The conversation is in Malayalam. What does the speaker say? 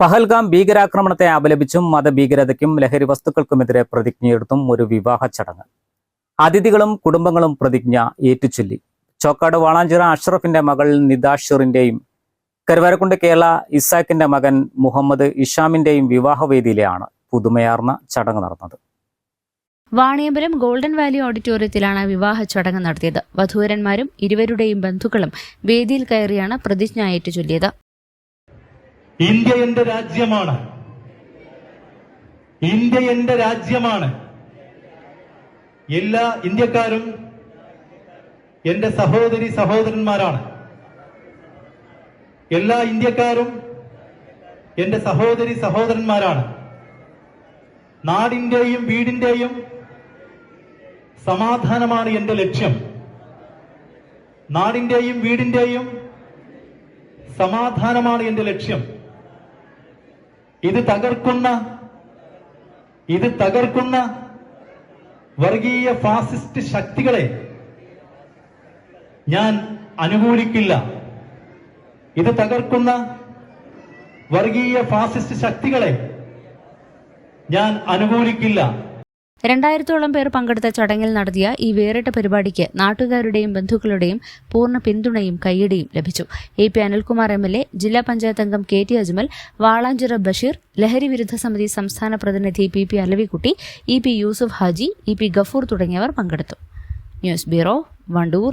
പഹൽഗാം ഭീകരാക്രമണത്തെ അപലപിച്ചും മതഭീകരതയ്ക്കും ലഹരി വസ്തുക്കൾക്കുമെതിരെ പ്രതിജ്ഞയെടുത്തും ഒരു വിവാഹ ചടങ്ങ്. അതിഥികളും കുടുംബങ്ങളും പ്രതിജ്ഞ ഏറ്റുചൊല്ലി. ചോക്കാട് വാളാഞ്ചിറ അഷ്റഫിന്റെ മകൾ നിദാഷിറിന്റെയും കരുവാരക്കുണ്ട് കേരള ഇസാക്കിന്റെ മകൻ മുഹമ്മദ് ഇഷാമിന്റെയും വിവാഹവേദിയിലാണ് പുതുമയാർന്ന ചടങ്ങ് നടന്നത്. വാണിയമ്പലം ഗോൾഡൻ വാലി ഓഡിറ്റോറിയത്തിലാണ് വിവാഹ ചടങ്ങ് നടത്തിയത്. വധൂരന്മാരും ഇരുവരുടെയും ബന്ധുക്കളും വേദിയിൽ കയറിയാണ് പ്രതിജ്ഞ ഏറ്റുചൊല്ലിയത്. ഇന്ത്യ എന്റെ രാജ്യമാണ്. ഇന്ത്യ എന്റെ രാജ്യമാണ്. എല്ലാ ഇന്ത്യക്കാരും എന്റെ സഹോദരി സഹോദരന്മാരാണ്. എല്ലാ ഇന്ത്യക്കാരും എന്റെ സഹോദരി സഹോദരന്മാരാണ്. നാടിന്റെയും വീടിന്റെയും സമാധാനമാണ് എന്റെ ലക്ഷ്യം. നാടിന്റെയും വീടിന്റെയും സമാധാനമാണ് എന്റെ ലക്ഷ്യം. ഇത് തകർക്കുന്ന ഇത് തകർക്കുന്ന വർഗീയ ഫാസിസ്റ്റ് ശക്തികളെ ഞാൻ അനുകൂലിക്കില്ല. ഇത് തകർക്കുന്ന വർഗീയ ഫാസിസ്റ്റ് ശക്തികളെ ഞാൻ അനുകൂലിക്കില്ല. രണ്ടായിരത്തോളം പേർ പങ്കെടുത്ത ചടങ്ങിൽ നടത്തിയ ഈ വേറിട്ട പരിപാടിക്ക് നാട്ടുകാരുടെയും ബന്ധുക്കളുടെയും പൂർണ പിന്തുണയും കൈയടിയും ലഭിച്ചു. A P Anilkumar M L A ജില്ലാ പഞ്ചായത്ത് അംഗം കെ ടി അജ്മൽ വാളാഞ്ചിറ ബഷീർ ലഹരി വിരുദ്ധ സമിതി സംസ്ഥാന പ്രതിനിധി P P Alavikutty E P Yusuf Haji E P Gafoor തുടങ്ങിയവർ പങ്കെടുത്തു. News bureau Vandoor.